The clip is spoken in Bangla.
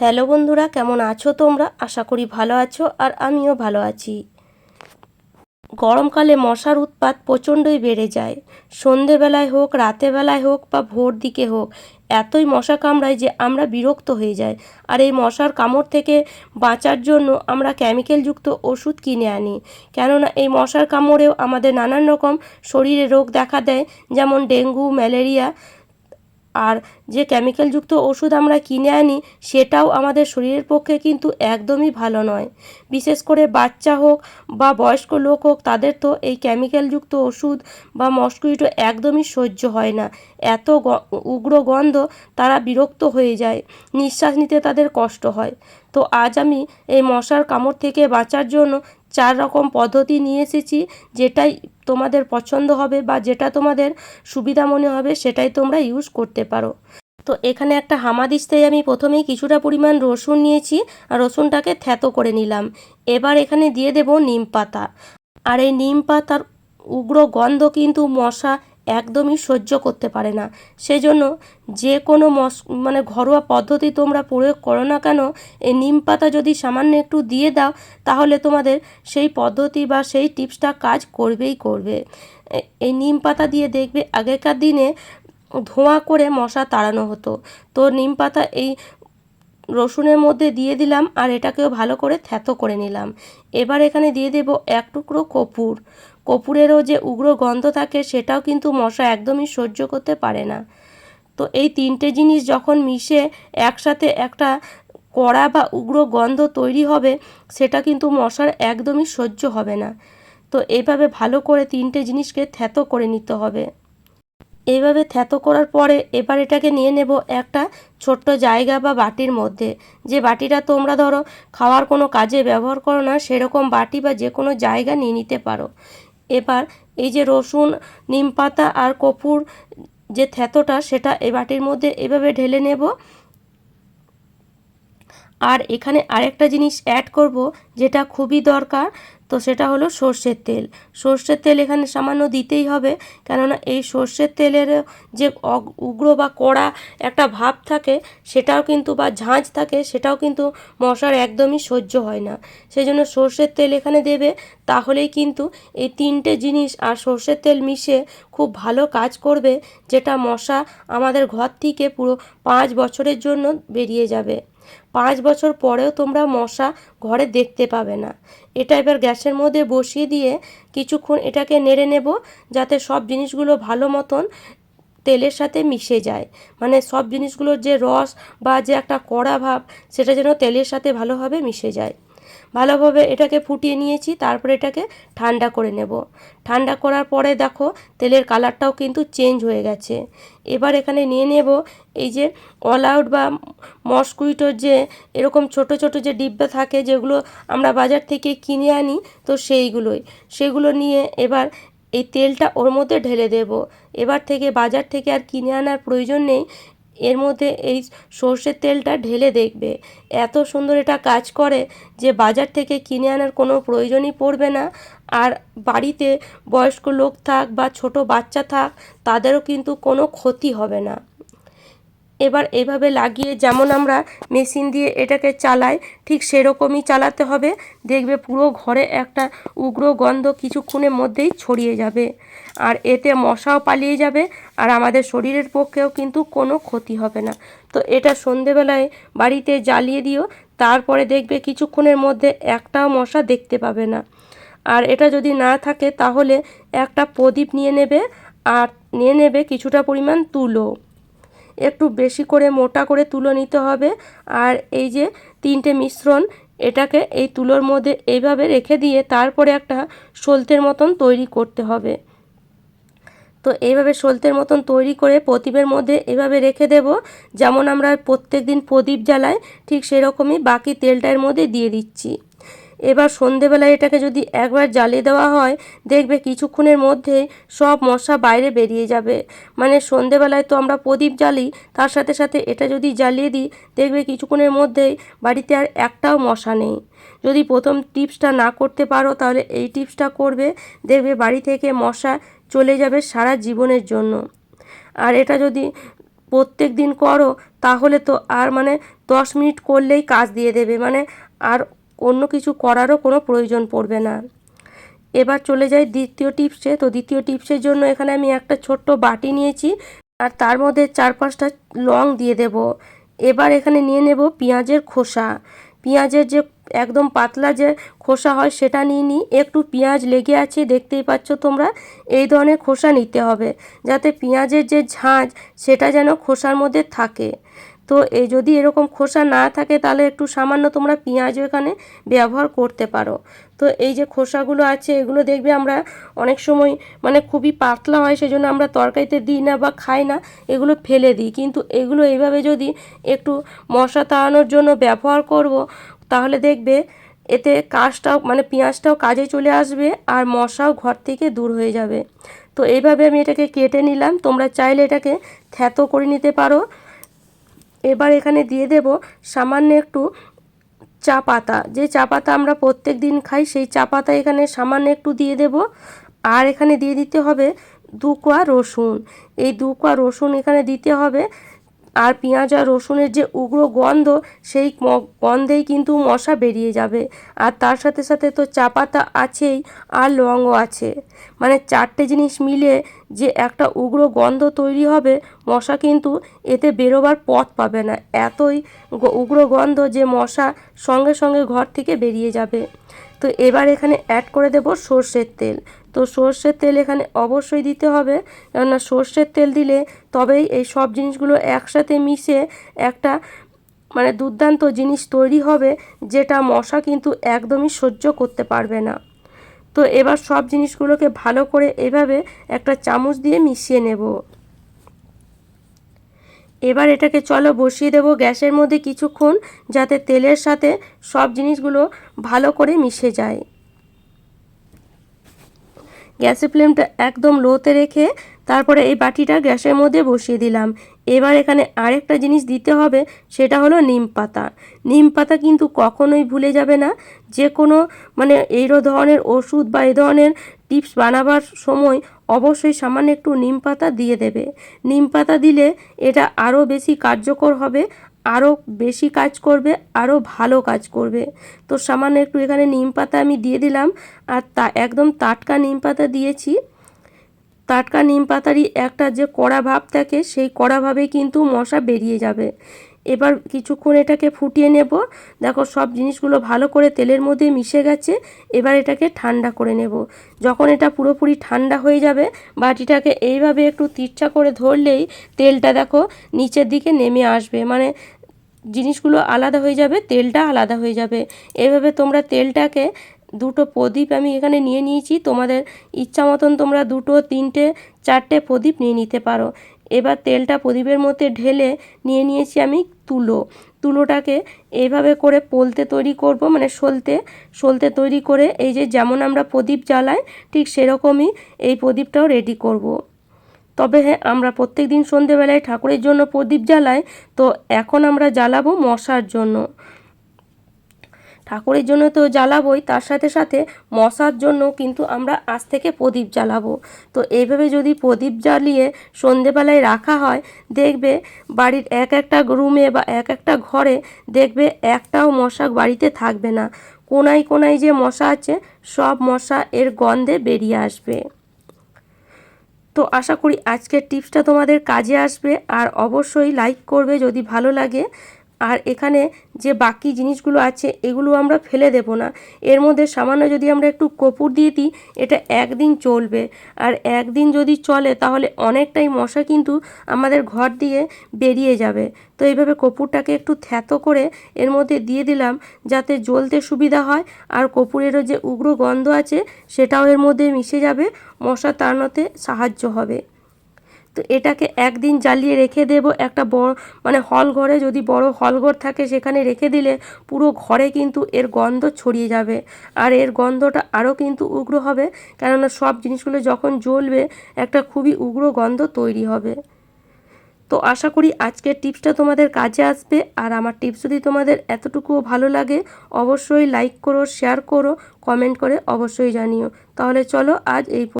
হ্যালো বন্ধুরা, কেমন আছো তোমরা? আশা করি ভালো আছো আর আমিও ভালো আছি। গরমকালে মশার উৎপাত প্রচণ্ডই বেড়ে যায়। সন্ধেবেলায় হোক, রাতেবেলায় হোক বা ভোর দিকে হোক, এতই মশা কামড়ায় যে আমরা বিরক্ত হয়ে যাই। আর এই মশার কামড় থেকে বাঁচার জন্য আমরা কেমিক্যালযুক্ত ওষুধ কিনে আনি। কেননা এই মশার কামড়েও আমাদের নানান রকম শরীরে রোগ দেখা দেয়, যেমন ডেঙ্গু, ম্যালেরিয়া আর যে কেমিক্যালযুক্ত ওষুধ আমরা কিনে আনি, সেটাও আমাদের শরীরের পক্ষে কিন্তু একদমই ভালো নয়। বিশেষ করে বাচ্চা হোক বা বয়স্ক লোক হোক, তাদের তো এই কেমিক্যালযুক্ত ওষুধ বা মস্কুইটো একদমই সহ্য হয় না। এত উগ্র গন্ধ তারা বিরক্ত হয়ে যায়, নিঃশ্বাস নিতে তাদের কষ্ট হয়। তো আজ আমি এই মশার কামড় থেকে বাঁচার জন্য চার রকম পদ্ধতি নিয়ে এসেছি, যেটাই তোমাদের পছন্দ হবে বা যেটা তোমাদের সুবিধা মনে হবে সেটাই তোমরা ইউজ করতে পারো। তো এখানে একটা হামাদিস্তায় আমি প্রথমেই কিছুটা পরিমাণ রসুন নিয়েছি, আর রসুনটাকে থ্যাতো করে নিলাম। এবার এখানে দিয়ে দেব নিম পাতা। আর এই নিম পাতার উগ্র গন্ধ কিন্তু মশা একদমই সহ্য করতে পারে না। সেজন্য যে কোনো মশ মানে ঘরোয়া পদ্ধতি তোমরা প্রয়োগ করো না কেন, এই নিম পাতা যদি সামান্য একটু দিয়ে দাও, তাহলে তোমাদের সেই পদ্ধতি বা সেই টিপসটা কাজ করবেই করবে। এই নিম পাতা দিয়ে দেখবে আগেকার দিনে ধোঁয়া করে মশা তাড়ানো হতো। তো নিম পাতা এই রসুনের মধ্যে দিয়ে দিলাম আর এটাকেও ভালো করে থ্যাতো করে নিলাম। এবার এখানে দিয়ে দেব এক টুকরো কপুর। কপুরেরও যে উগ্র গন্ধ থাকে, সেটাও কিন্তু মশা একদমই সহ্য করতে পারে না। তো এই তিনটে জিনিস যখন মিশে একসাথে একটা কড়া বা উগ্র গন্ধ তৈরি হবে, সেটা কিন্তু মশার একদমই সহ্য হবে না। তো এইভাবে ভালো করে তিনটে জিনিসকে থ্যাতো করে নিতে হবে। এইভাবে থ্যাতো করার পরে এবার এটাকে নিয়ে নেব একটা ছোট্ট জায়গা বা বাটির মধ্যে। যে বাটিটা তোমরা ধরো খাওয়ার কোনো কাজে ব্যবহার করো না, সেরকম বাটি বা যে কোনো জায়গা নিয়ে নিতে পারো। এবার এই যে রসুন, নিম পাতা আর কপুর যে থেতোটা, সেটা এ বাটির মধ্যে এভাবে ঢেলে নেব। আর এখানে আরেকটা জিনিস অ্যাড করব, যেটা খুবই দরকার, তো সেটা হলো সর্ষের তেল। সর্ষের তেল এখানে সামান্য দিতেই হবে, কেননা এই সর্ষের তেলের যে উগ্র বা কড়া একটা ভাব থাকে, সেটাও কিন্তু বা ঝাঁঝ থাকে, সেটাও কিন্তু মশার একদমই সহ্য হয় না। সেই জন্য সর্ষের তেল এখানে দেবে, তাহলেই কিন্তু এই তিনটে জিনিস আর সর্ষের তেল মিশে খুব ভালো কাজ করবে, যেটা মশা আমাদের ঘর থেকে পুরো পাঁচ বছরের জন্য বেরিয়ে যাবে। পাঁচ বছর পরেও তোমরা মশা ঘরে দেখতে পাবে না। এটা এবার গ্যাসের মধ্যে বসিয়ে দিয়ে কিছুক্ষণ এটাকে নেড়ে নেব যাতে সব জিনিসগুলো ভালো মতন তেলের সাথে মিশে যায়। মানে সব জিনিসগুলোর যে রস বা যে একটা কড়া ভাব, সেটা যেন তেলের সাথে ভালোভাবে মিশে যায়। ভালোভাবে এটাকে ফুটিয়ে নিয়েছি, তারপরে এটাকে ঠান্ডা করে নেব। ঠান্ডা করার পরে দেখো, তেলের কালারটাও কিন্তু চেঞ্জ হয়ে গেছে। এবার এখানে নিয়ে নেব এই যে অল আউট বা মস্কুইটোর যে এরকম ছোট ছোট যে ডিব্বা থাকে, যেগুলো আমরা বাজার থেকে কিনে আনি, তো সেইগুলোই। সেগুলো নিয়ে এবার এই তেলটা ওর মধ্যে ঢেলে দেব। এবার থেকে বাজার থেকে আর কিনে আনার প্রয়োজন নেই। এর মধ্যে এই সর্ষের তেলটা ঢেলে দেখবে। এত সুন্দর এটা কাজ করে যে বাজার থেকে কিনে আনার কোনো প্রয়োজনই পড়বে না। আর বাড়িতে বয়স্ক লোক থাক বা ছোট বাচ্চা থাক, তাদেরও কিন্তু কোনো ক্ষতি হবে না। এবার এভাবে লাগিয়ে যেমন আমরা মেশিন দিয়ে এটাকে চালাই, ঠিক সেরকমই চালাতে হবে। দেখবে পুরো ঘরে একটা উগ্র গন্ধ কিছুক্ষণের মধ্যেই ছড়িয়ে যাবে। আর এতে মশাও পালিয়ে যাবে আর আমাদের শরীরের পক্ষেও কিন্তু কোনো ক্ষতি হবে না। তো এটা সন্ধেবেলায় বাড়িতে জ্বালিয়ে দিও, তারপরে দেখবে কিছুক্ষণের মধ্যে একটাও মশা দেখতে পাবে না। আর এটা যদি না থাকে তাহলে একটা প্রদীপ নিয়ে নেবে আর নিয়ে নেবে কিছুটা পরিমাণ তুলো। একটু বেশি করে মোটা করে তুলো নিতে হবে। আর এই যে তিনটে মিশ্রণ, এটাকে এই তুলোর মধ্যে এইভাবে রেখে দিয়ে তারপরে একটা সলতের মতন তৈরি করতে হবে। তো এইভাবে সলতের মতন তৈরি করে প্রদীপের মধ্যে এভাবে রেখে দেব। যেমন আমরা প্রত্যেক দিন প্রদীপ জ্বালাই ঠিক সেরকমই বাকি তেলটা এর মধ্যে দিয়ে দিচ্ছি। এবার সন্ধেবেলায় এটাকে যদি একবার জ্বালিয়ে দেওয়া হয়, দেখবে কিছুক্ষণের মধ্যেই সব মশা বাইরে বেরিয়ে যাবে। মানে সন্ধেবেলায় তো আমরা প্রদীপ জ্বালি, তার সাথে সাথে এটা যদি জ্বালিয়ে দিই, দেখবে কিছুক্ষণের মধ্যেই বাড়িতে আর একটাও মশা নেই। যদি প্রথম টিপসটা না করতে পারো, তাহলে এই টিপসটা করবে, দেখবে বাড়ি থেকে মশা চলে যাবে সারা জীবনের জন্য। আর এটা যদি প্রত্যেক দিন করো, তাহলে তো আর মানে দশ মিনিট করলেই কাজ দিয়ে দেবে। মানে আর অন্য কিছু করারও কোনো প্রয়োজন পড়বে না। এবার চলে যাই দ্বিতীয় টিপসে। তো দ্বিতীয় টিপসের জন্য এখানে আমি একটা ছোট্ট বাটি নিয়েছি আর তার মধ্যে চার পাঁচটা লং দিয়ে দেব। এবার এখানে নিয়ে নেব পেঁয়াজের খোসা। পেঁয়াজের যে একদম পাতলা যে খোসা হয় সেটা নিয়ে নিই। একটু পেঁয়াজ লেগে আছে, দেখতেই পাচ্ছ তোমরা, এই ধরনের খোসা নিতে হবে। যাতে পেঁয়াজের যে ঝাঁজ, সেটা যেন খোসার মধ্যে থাকে। তো এই যদি এরকম খোসা না থাকে, তাহলে একটু সামান্য তোমরা পেঁয়াজও এখানে ব্যবহার করতে পারো। তো এই যে খোসাগুলো আছে, এগুলো দেখবে আমরা অনেক সময় মানে খুবই পাতলা হয়, সেজন্য আমরা তরকারিতে দিই না বা খাই না, এগুলো ফেলে দিই। কিন্তু এগুলো এইভাবে যদি একটু মশা তাড়ানোর জন্য ব্যবহার করব, তাহলে দেখবে এতে কাজটাও মানে পেঁয়াজটাও কাজে চলে আসবে আর মশাও ঘর থেকে দূর হয়ে যাবে। তো এইভাবে আমি এটাকে কেটে নিলাম। তোমরা চাইলে এটাকে থ্যাতো করে নিতে পারো। এবার এখানে দিয়ে দেব সামান্য একটু চা পাতা। যে চা পাতা আমরা প্রত্যেক দিন খাই, সেই চা পাতা এখানে সামান্য একটু দিয়ে দেব। আর এখানে দিয়ে দিতে হবে দু কোয়া রসুন। এই দু কোয়া রসুন এখানে দিতে হবে আর পেঁয়াজ আর রসুনের যে উগ্র গন্ধ, সেই গন্ধেই কিন্তু মশা বেরিয়ে যাবে। আর তার সাথে সাথে তো চা পাতা আছেই আর লংও আছে। মানে চারটে জিনিস মিলে যে একটা উগ্র গন্ধ তৈরি হবে, মশা কিন্তু এতে বেরোবার পথ পাবে না। এতই উগ্র গন্ধ যে মশা সঙ্গে সঙ্গে ঘর থেকে বেরিয়ে যাবে। তো এবার এখানে অ্যাড করে দেব সর্ষের তেল। তো সর্ষের তেল এখানে অবশ্যই দিতে হবে। কেননা সর্ষের তেল দিলে তবেই এই সব জিনিসগুলো একসাথে মিশে একটা মানে দুর্দান্ত জিনিস তৈরি হবে, যেটা মশা কিন্তু একদমই সহ্য করতে পারবে না। তো এবার সব জিনিসগুলোকে ভালো করে এভাবে একটা চামচ দিয়ে মিশিয়ে নেব। এবার এটাকে চলো বসিয়ে দেবো গ্যাসের মধ্যে কিছুক্ষণ, যাতে তেলের সাথে সব জিনিসগুলো ভালো করে মিশে যায়। গ্যাসের ফ্লেমটা একদম লোতে রেখে তারপরে এই বাটিটা গ্যাসের মধ্যে বসিয়ে দিলাম। এবার এখানে আরেকটা জিনিস দিতে হবে, সেটা হলো নিম পাতা। নিম পাতা কিন্তু কখনোই ভুলে যাবে না। যে কোনো মানে এই ধরনের ওষুধ বা এই ধরনের টিপস বানাবার সময় অবশ্যই সামান্য একটু নিম পাতা দিয়ে দেবে। নিম পাতা দিলে এটা আরও বেশি কার্যকর হবে। আরও বেশি কাজ করবে আরও ভালো কাজ করবে। তো সামান্য একটু এখানে নিম পাতা আমি দিয়ে দিলাম, আর তা একদম টাটকা নিম পাতা দিয়েছি। টাটকা নিম পাতারই একটা যে কড়া ভাব থাকে, সেই কড়া ভাবে কিন্তু মশা বেরিয়ে যাবে। এবার কিছুক্ষণ এটাকে ফুটিয়ে নেব। দেখো সব জিনিসগুলো ভালো করে তেলের মধ্যে মিশে গেছে, এবার এটাকে ঠান্ডা করে নেব। যখন এটা পুরোপুরি ঠান্ডা হয়ে যাবে, বাটিটাকে এইভাবে একটু তিরছা করে ধরলেই তেলটা দেখো নিচের দিকে নেমে আসবে। মানে জিনিসগুলো আলাদা হয়ে যাবে, তেলটা আলাদা হয়ে যাবে। এভাবে তোমরা তেলটাকে দুটো প্রদীপ আমি এখানে নিয়ে নিয়েছি। তোমাদের ইচ্ছা মতন তোমরা দুটো, তিনটে, চারটে প্রদীপ নিয়ে নিতে পারো। এবার তেলটা প্রদীপের মধ্যে ঢেলে নিয়ে নিয়েছি আমি তুলো। তুলোটাকে এইভাবে করে পোলতে তৈরি করব মানে সলতে সলতে তৈরি করে এই যে যেমন আমরা প্রদীপ জ্বালাই, ঠিক সেরকমই এই প্রদীপটাও রেডি করব। তবে হ্যাঁ আমরা প্রত্যেক দিন সন্ধেবেলায় ঠাকুরের জন্য প্রদীপ জ্বালাই, তো এখন আমরা জ্বালাবো মশার জন্য। ঠাকুরের জন্য তো জ্বালাবোই, তার সাথে সাথে মশার জন্য কিন্তু আমরা আজ থেকে প্রদীপ জ্বালাবো। তো এইভাবে যদি প্রদীপ জ্বালিয়ে সন্ধেবেলায় রাখা হয়, দেখবে বাড়ির এক একটা রুমে বা এক একটা ঘরে দেখবে একটাও মশা বাড়িতে থাকবে না। কোনায় কোনায় যে মশা আছে, সব মশা এর গন্ধে বেরিয়ে আসবে। তো আশা করি আজকের টিপসটা তোমাদের কাজে আসবে আর অবশ্যই লাইক করবে যদি ভালো লাগে। আর এখানে যে বাকি জিনিসগুলো আছে, এগুলো আমরা ফেলে দেব না। এর মধ্যে সামান্য যদি আমরা একটু কপুর দিয়ে দিই, এটা একদিন চলবে। আর একদিন যদি চলে, তাহলে অনেকটাই মশা কিন্তু আমাদের ঘর দিয়ে বেরিয়ে যাবে। তো এইভাবে কপুরটাকে একটু থ্যাতো করে এর মধ্যে দিয়ে দিলাম, যাতে জ্বলতে সুবিধা হয়। আর কপুরেরও যে উগ্র গন্ধ আছে, সেটাও এর মধ্যে মিশে যাবে। মশা তাড়ানোতে সাহায্য হবে। তো এটাকে একদিন জ্বালিয়ে রেখে দেব একটা বড় মানে হল ঘরে যদি বড় হল ঘর থাকে সেখানে রেখে দিলে পুরো ঘরে কিন্তু এর গন্ধ ছড়িয়ে যাবে। আর এর গন্ধটা আরও কিন্তু উগ্র হবে, কেননা সব জিনিসগুলো যখন জ্বলবে একটা খুবই উগ্র গন্ধ তৈরি হবে। তো আশা করি আজকের টিপসটা তোমাদের কাজে আসবে, আর আমার টিপস যদি তোমাদের এতটুকুও ভালো লাগে অবশ্যই লাইক করো, শেয়ার করো, কমেন্ট করে অবশ্যই জানিও। তাহলে চলো আজ এই